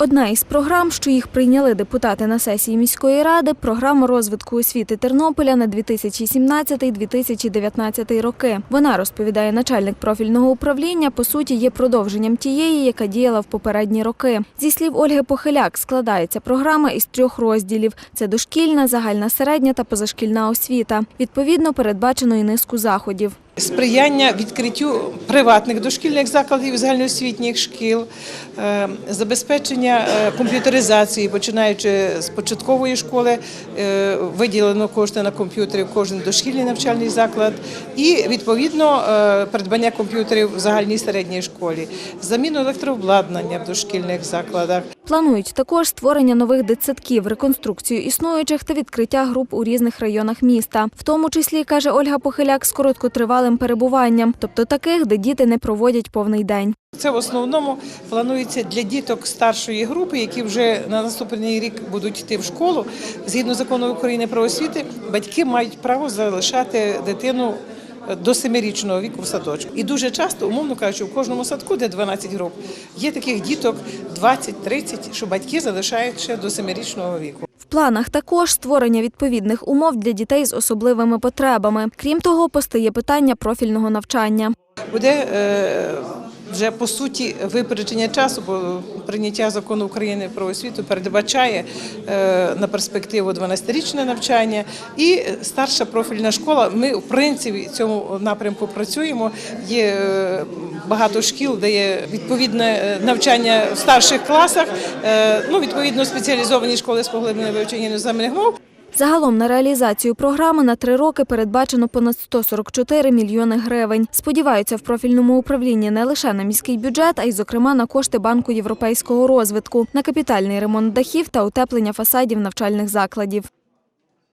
Одна із програм, що їх прийняли депутати на сесії міської ради, програма розвитку освіти Тернополя на 2017-2019 роки. Вона розповідає начальник профільного управління. По суті, є продовженням тієї, яка діяла в попередні роки. Зі слів Ольги Похиляк, складається програма із трьох розділів: це дошкільна, загальна середня та позашкільна освіта. Відповідно, передбачено і низку заходів. Сприяння відкриттю приватних дошкільних закладів, загальноосвітніх шкіл, е, забезпечення е, комп'ютеризації, починаючи з початкової школи, е, виділено кошти на комп'ютери в кожен дошкільний навчальний заклад, і відповідно придбання комп'ютерів в загальній середній школі, заміну електрообладнання в дошкільних закладах. Планують також створення нових дитсадків, реконструкцію існуючих та відкриття груп у різних районах міста, в тому числі каже Ольга Похиляк з короткотривалим перебуванням, тобто таких, де діти не проводять повний день. Це в основному планується для діток старшої групи, які вже на наступний рік будуть йти в школу. Згідно закону України про освіти, батьки мають право залишати дитину до семирічного віку в садочку. І дуже часто, умовно кажучи, в кожному садку, де 12 груп, є таких діток 20-30, що батьки залишають ще до семирічного віку. В планах також створення відповідних умов для дітей з особливими потребами. Крім того, постає питання профільного навчання. Буде е, вже по суті випередження часу, бо прийняття закону України про освіту передбачає е, на перспективу 12-річне навчання і старша профільна школа. Ми в принципі в цьому напрямку працюємо. Є е, багато шкіл, де є відповідне е, навчання в старших класах. Ну відповідно спеціалізовані школи з поглибленим вивченням іноземних мов. Загалом на реалізацію програми на три роки передбачено понад 144 мільйони гривень. Сподіваються в профільному управлінні не лише на міський бюджет, а й, зокрема, на кошти Банку європейського розвитку, на капітальний ремонт дахів та утеплення фасадів навчальних закладів.